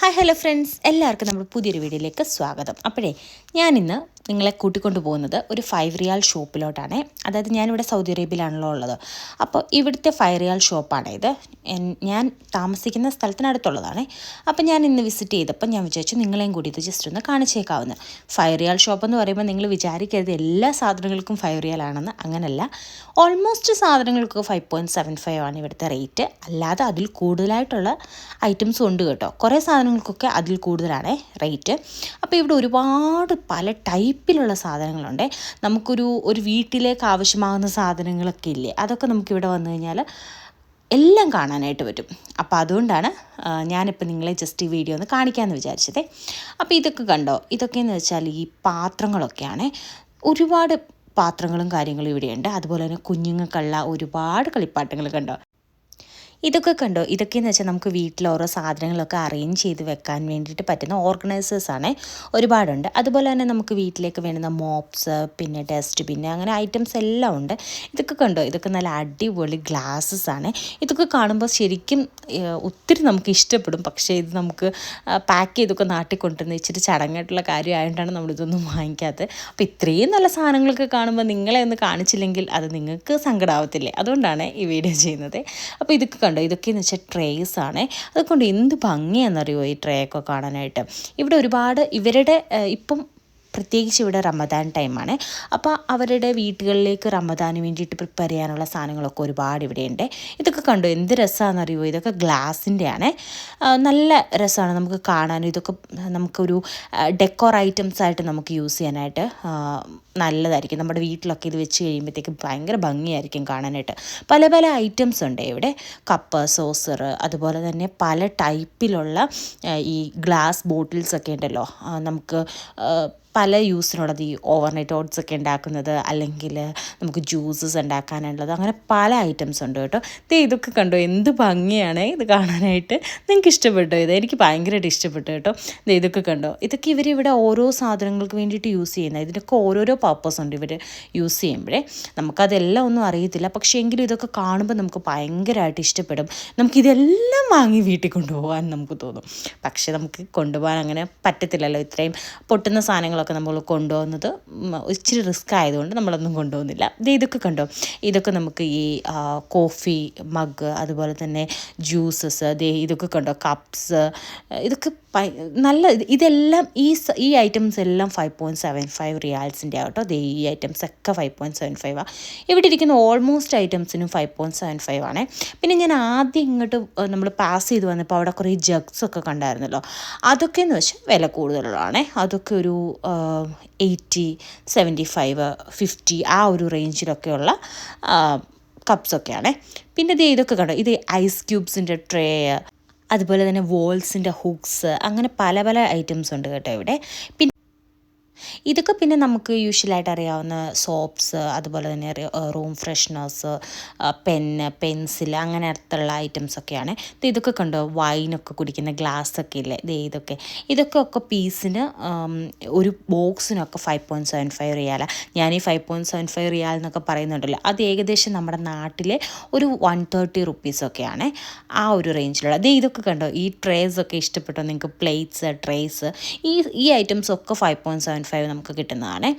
Hi hello friends. എല്ലാവർക്കും നമ്മുടെ പുതിയൊരു വീഡിയോയിലേക്ക് സ്വാഗതം. അപ്പോഴേ ഞാനിന്ന് നിങ്ങളെ കൂട്ടിക്കൊണ്ടു പോകുന്നത് ഒരു ഫൈവ് റിയാൽ ഷോപ്പിലോട്ടാണ് അതായത് ഞാനിവിടെ സൗദി അറേബ്യയിലാണല്ലോ ഉള്ളത്. അപ്പോൾ ഇവിടുത്തെ ഫൈവ് റിയാൽ ഷോപ്പാണ് ഇത്. ഞാൻ താമസിക്കുന്ന സ്ഥലത്തിനടുത്തുള്ളതാണ്. അപ്പോൾ ഞാൻ ഇന്ന് വിസിറ്റ് ചെയ്തപ്പോൾ ഞാൻ വിചാരിച്ചു നിങ്ങളെയും കൂടി ഇത് ജസ്റ്റ് ഒന്ന് കാണിച്ചേക്കാവുന്ന. ഫൈവ് റിയാൽ ഷോപ്പ് എന്ന് പറയുമ്പോൾ നിങ്ങൾ വിചാരിക്കരുത് എല്ലാ സാധനങ്ങൾക്കും ഫൈവ് റിയാൽ ആണെന്ന്. അങ്ങനല്ല. ഓൾമോസ്റ്റ് സാധനങ്ങൾക്ക് ഫൈവ് പോയിന്റ് സെവൻ ഫൈവ് ആണ് ഇവിടുത്തെ റേറ്റ് അല്ലാതെ അതിൽ കൂടുതലായിട്ടുള്ള ഐറ്റംസും ഉണ്ട് കേട്ടോ. കുറേ സാധനങ്ങൾക്കൊക്കെ അതിൽ കൂടുതലാണ് റേറ്റ് അപ്പോൾ ഇവിടെ ഒരുപാട് പല ടൈപ്പിലുള്ള സാധനങ്ങളുണ്ട്. നമുക്കൊരു ഒരു വീട്ടിലേക്ക് ആവശ്യമാകുന്ന സാധനങ്ങളൊക്കെ ഇല്ലേ അതൊക്കെ നമുക്കിവിടെ വന്നു കഴിഞ്ഞാൽ എല്ലാം കാണാനായിട്ട് പറ്റും. അപ്പോൾ അതുകൊണ്ടാണ് ഞാനിപ്പോൾ നിങ്ങളെ ജസ്റ്റ് ഈ വീഡിയോ ഒന്ന് കാണിക്കാമെന്ന് വിചാരിച്ചത്. അപ്പോൾ ഇതൊക്കെ കണ്ടോ? ഇതൊക്കെയെന്ന് വെച്ചാൽ ഈ പാത്രങ്ങളൊക്കെയാണ്. ഒരുപാട് പാത്രങ്ങളും കാര്യങ്ങളും ഇവിടെയുണ്ട്. അതുപോലെ തന്നെ കുഞ്ഞുങ്ങൾക്കുള്ള ഒരുപാട് കളിപ്പാട്ടങ്ങൾ കണ്ടോ? ഇതൊക്കെ കണ്ടോ? ഇതൊക്കെയെന്ന് വെച്ചാൽ നമുക്ക് വീട്ടിൽ ഓരോ സാധനങ്ങളൊക്കെ അറേഞ്ച് ചെയ്ത് വെക്കാൻ വേണ്ടിയിട്ട് പറ്റുന്ന ഓർഗനൈസേഴ്സ് ആണ് ഒരുപാടുണ്ട്. അതുപോലെ തന്നെ നമുക്ക് വീട്ടിലേക്ക് വേണ്ടുന്ന മോപ്സ് പിന്നെ ഡസ്റ്റ് പിന്നെ അങ്ങനെ ഐറ്റംസ് എല്ലാം ഉണ്ട്. ഇതൊക്കെ കണ്ടോ? ഇതൊക്കെ നല്ല അടിപൊളി ഗ്ലാസ്സസ് ആണ്. ഇതൊക്കെ കാണുമ്പോൾ ശരിക്കും ഒത്തിരി നമുക്ക് ഇഷ്ടപ്പെടും. പക്ഷേ ഇത് നമുക്ക് പാക്ക് ചെയ്തൊക്കെ നാട്ടിൽ കൊണ്ടുവന്ന് ഇച്ചിരി ചടങ്ങായിട്ടുള്ള കാര്യമായതുകൊണ്ടാണ് നമ്മളിതൊന്നും വാങ്ങിക്കാത്തത്. അപ്പോൾ ഇത്രയും നല്ല സാധനങ്ങളൊക്കെ കാണുമ്പോൾ നിങ്ങളെ ഒന്ന് കാണിച്ചില്ലെങ്കിൽ അത് നിങ്ങൾക്ക് സങ്കടാവത്തില്ലേ? അതുകൊണ്ടാണ് ഈ വീഡിയോ ചെയ്യുന്നത്. അപ്പോൾ ഇതൊക്കെ കണ്ടോ? ഇതൊക്കെയെന്ന് വെച്ചാൽ ട്രേസ് ആണ്. അതുകൊണ്ട് എന്ത് ഭംഗിയാണെന്നറിയോ ഈ ട്രേ ഒക്കെ കാണാനായിട്ട്? ഇവിടെ ഒരുപാട് ഇവരുടെ ഇപ്പം പ്രത്യേകിച്ച് ഇവിടെ റമദാൻ ടൈമാണ്. അപ്പോൾ അവരുടെ വീടുകളിലേക്ക് റമദാന് വേണ്ടിയിട്ട് പ്രിപ്പയർ ചെയ്യാനുള്ള സാധനങ്ങളൊക്കെ ഒരുപാട് ഇവിടെയുണ്ട്. ഇതൊക്കെ കണ്ടു? എന്ത് രസമാണെന്നറിയുമോ ഇതൊക്കെ ഗ്ലാസിന്റെ ആണ് നല്ല രസമാണ് നമുക്ക് കാണാനും. ഇതൊക്കെ നമുക്കൊരു ഡെക്കോർ ഐറ്റംസ് ആയിട്ട് നമുക്ക് യൂസ് ചെയ്യാനായിട്ട് നല്ലതായിരിക്കും. നമ്മുടെ വീട്ടിലൊക്കെ ഇത് വെച്ച് കഴിയുമ്പോഴത്തേക്ക് ഭയങ്കര ഭംഗിയായിരിക്കും കാണാനായിട്ട്. പല പല ഐറ്റംസ് ഉണ്ട് ഇവിടെ. കപ്പ് സോസർ അതുപോലെ തന്നെ പല ടൈപ്പിലുള്ള ഈ ഗ്ലാസ് ബോട്ടിൽസ് ഒക്കെ ഉണ്ടല്ലോ. നമുക്ക് പല യൂസിനുള്ളത് ഈ ഓവർനൈറ്റ് ഓട്സ് ഒക്കെ ഉണ്ടാക്കുന്നത് അല്ലെങ്കിൽ നമുക്ക് ജ്യൂസസ് ഉണ്ടാക്കാനുള്ളത് അങ്ങനെ പല ഐറ്റംസ് ഉണ്ട് കേട്ടോ. ദേ ഇതൊക്കെ കണ്ടോ എന്ത് ഭംഗിയാണ് ഇത് കാണാനായിട്ട്. നിങ്ങൾക്ക് ഇഷ്ടപ്പെട്ടോ ഇത്? എനിക്ക് ഭയങ്കരമായിട്ട് ഇഷ്ടപ്പെട്ടു കേട്ടോ. ദേ ഇതൊക്കെ കണ്ടോ ഇതൊക്കെ ഇവർ ഇവിടെ ഓരോ സാധനങ്ങൾക്ക് വേണ്ടിയിട്ട് യൂസ് ചെയ്യുന്നത് ഇതിനൊക്കെ ഓരോരോ പർപ്പസ് ഉണ്ട് ഇവർ യൂസ് ചെയ്യുമ്പോഴേ. നമുക്കതെല്ലാം ഒന്നും അറിയത്തില്ല. പക്ഷേ എങ്കിലും ഇതൊക്കെ കാണുമ്പോൾ നമുക്ക് ഭയങ്കരമായിട്ട് ഇഷ്ടപ്പെടും. നമുക്കിതെല്ലാം വാങ്ങി വീട്ടിൽ കൊണ്ടുപോകാൻ നമുക്ക് തോന്നും. പക്ഷേ നമുക്ക് കൊണ്ടുപോകാൻ അങ്ങനെ പറ്റത്തില്ലല്ലോ ഇത്രയും പൊട്ടുന്ന സാധനങ്ങളൊക്കെ നമ്മൾ കൊണ്ടുപോകുന്നത് ഇച്ചിരി റിസ്ക് ആയതുകൊണ്ട് നമ്മളൊന്നും കൊണ്ടുപോകുന്നില്ല. ഇത് ഇതൊക്കെ കണ്ടോ? ഇതൊക്കെ നമുക്ക് ഈ കോഫി മഗ് അതുപോലെ തന്നെ ജ്യൂസസ് ഇതൊക്കെ കണ്ടോ? കപ്സ് ഇതൊക്കെ നല്ല ഇതെല്ലാം ഈ ഈ ഐറ്റംസ് എല്ലാം ഫൈവ് പോയിന്റ് സെവൻ ഫൈവ് റിയാൽസിന്റെ ആട്ടോ ദേ ഈ ഐറ്റംസ് ഒക്കെ ഫൈവ് പോയിന്റ് സെവൻ ഫൈവ് ആണ് ഇവിടെ ഇരിക്കുന്ന ഓൾമോസ്റ്റ് ഐറ്റംസിനും ഫൈവ് പോയിന്റ് സെവൻ ഫൈവ് ആണേ. പിന്നെ ഞാൻ ആദ്യം ഇങ്ങോട്ട് നമ്മൾ പാസ് ചെയ്ത് വന്നപ്പോൾ അവിടെ കുറേ ജഗ്സ് ഒക്കെ കണ്ടായിരുന്നല്ലോ. അതൊക്കെ എന്ന് വെച്ചാൽ വില കൂടുതലുള്ളതാണേ. അതൊക്കെ ഒരു എയ്റ്റി സെവന്റി ഫൈവ് ഫിഫ്റ്റി ആ ഒരു റേഞ്ചിലൊക്കെയുള്ള കപ്സൊക്കെയാണ്. പിന്നെ ഇത് ഇതൊക്കെ കണ്ടോ? ഇത് ഐസ് ക്യൂബ്സിന്റെ ട്രേ അതുപോലെ തന്നെ വോൾസിന്റെ ഹുക്സ് അങ്ങനെ പല പല ഐറ്റംസ് ഉണ്ട് കേട്ടോ ഇവിടെ. പിന്നെ ഇതൊക്കെ പിന്നെ നമുക്ക് യൂഷ്വലായിട്ട് അറിയാവുന്ന സോപ്സ് അതുപോലെ തന്നെ റൂം ഫ്രഷ്നേഴ്സ് പെന്ന് പെൻസിൽ അങ്ങനത്തുള്ള ഐറ്റംസ് ഒക്കെയാണ്. ഇത് ഇതൊക്കെ കണ്ടോ? വൈനൊക്കെ കുടിക്കുന്ന ഗ്ലാസ് ഒക്കെ ഇല്ലേ? ഇത് ഇതൊക്കെ. ഇതൊക്കെ ഒക്കെ പീസിന് ഒരു ബോക്സിനൊക്കെ ഫൈവ് പോയിന്റ് സെവൻ ഫൈവ് റിയാല ഞാൻ ഈ five point seven five riyal എന്നൊക്കെ പറയുന്നുണ്ടല്ലോ. അത് ഏകദേശം നമ്മുടെ നാട്ടിലെ ഒരു വൺ തേർട്ടി റുപ്പീസൊക്കെയാണ് ആ ഒരു റേഞ്ചിലുള്ള അതേ ഇതൊക്കെ കണ്ടോ? ഈ ട്രേസ് ഒക്കെ ഇഷ്ടപ്പെട്ടോ? നിങ്ങൾക്ക് പ്ലേറ്റ്സ് ട്രേസ് ഈ ഈ ഐറ്റംസ് ഒക്കെ ഫൈവ് പോയിന്റ് സെവൻ ഫൈവ് നമുക്ക് കിട്ടുന്നതാണ്.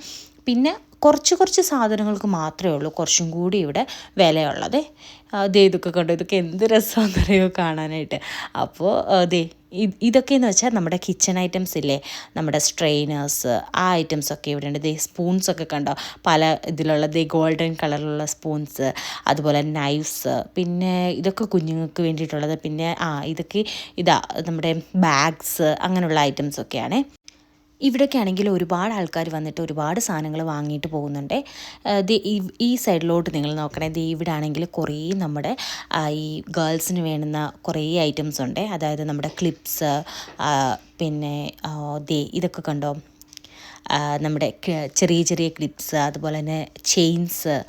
പിന്നെ കുറച്ച് കുറച്ച് സാധനങ്ങൾക്ക് മാത്രമേ ഉള്ളൂ. കുറച്ചും കൂടി ഇവിടെ വിലയുള്ളത്. ദേ ഇതൊക്കെ കണ്ടു? ഇതൊക്കെ എന്ത് രസമാണെന്നറിയോ കാണാനായിട്ട്. അപ്പോൾ ദേ ഇതൊക്കെ ഇതൊക്കെയെന്ന് വെച്ചാൽ നമ്മുടെ കിച്ചൺ ഐറ്റംസ് ഇല്ലേ? നമ്മുടെ സ്ട്രെയിനേഴ്സ് ആ ഐറ്റംസ് ഒക്കെ ഇവിടെ ഉണ്ട്. ദേ സ്പൂൺസ് ഒക്കെ കണ്ടോ? പല ഇതിലുള്ള ദേ ഗോൾഡൻ കളറിലുള്ള സ്പൂൺസ് അതുപോലെ നൈഫ്സ് പിന്നെ ഇതൊക്കെ കുഞ്ഞുങ്ങൾക്ക് വേണ്ടിയിട്ടുള്ളത്. പിന്നെ ആ ഇതൊക്കെ ഇതാ നമ്മുടെ ബാഗ്സ് അങ്ങനെയുള്ള ഐറ്റംസ് ഒക്കെയാണ്. ഇവിടെയൊക്കെ ആണെങ്കിൽ ഒരുപാട് ആൾക്കാർ വന്നിട്ട് ഒരുപാട് സാധനങ്ങൾ വാങ്ങിയിട്ട് പോകുന്നുണ്ട്. ഈ- സൈഡിലോട്ട് നിങ്ങൾ നോക്കണേ. ഇവിടെ ആണെങ്കിൽ കുറേ നമ്മുടെ ഈ ഗേൾസിന് വേണ്ടുന്ന കുറേ ഐറ്റംസ് ഉണ്ട്. അതായത് നമ്മുടെ ക്ലിപ്സ് പിന്നെ ദേ ഇതൊക്കെ കണ്ടോ? നമ്മുടെ ചെറിയ ചെറിയ ക്ലിപ്സ് അതുപോലെ തന്നെ ചെയിൻസ്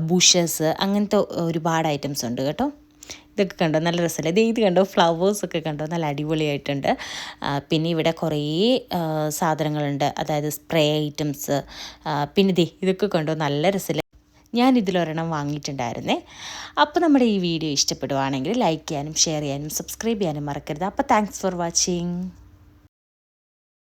ബുഷസ് അങ്ങനത്തെ ഒരുപാട് ഐറ്റംസ് ഉണ്ട് കേട്ടോ. ഇതൊക്കെ കണ്ടോ? നല്ല രസമല്ലേ? ഇത് ഇത് കണ്ടോ? ഫ്ലവേഴ്സ് ഒക്കെ കണ്ടോ? നല്ല അടിപൊളിയായിട്ടുണ്ട്. പിന്നെ ഇവിടെ കുറേ സാധനങ്ങളുണ്ട്. അതായത് സ്പ്രേ ഐറ്റംസ് പിന്നെ ഇതേ ഇതൊക്കെ കണ്ടോ? നല്ല രസമല്ലേ? ഞാൻ ഇതിലൊരെണ്ണം വാങ്ങിയിട്ടുണ്ടായിരുന്നേ. അപ്പോൾ നമ്മുടെ ഈ വീഡിയോ ഇഷ്ടപ്പെടുവാണെങ്കിൽ ലൈക്ക് ചെയ്യാനും ഷെയർ ചെയ്യാനും സബ്സ്ക്രൈബ് ചെയ്യാനും മറക്കരുത്. അപ്പോൾ താങ്ക്സ് ഫോർ വാച്ചിങ്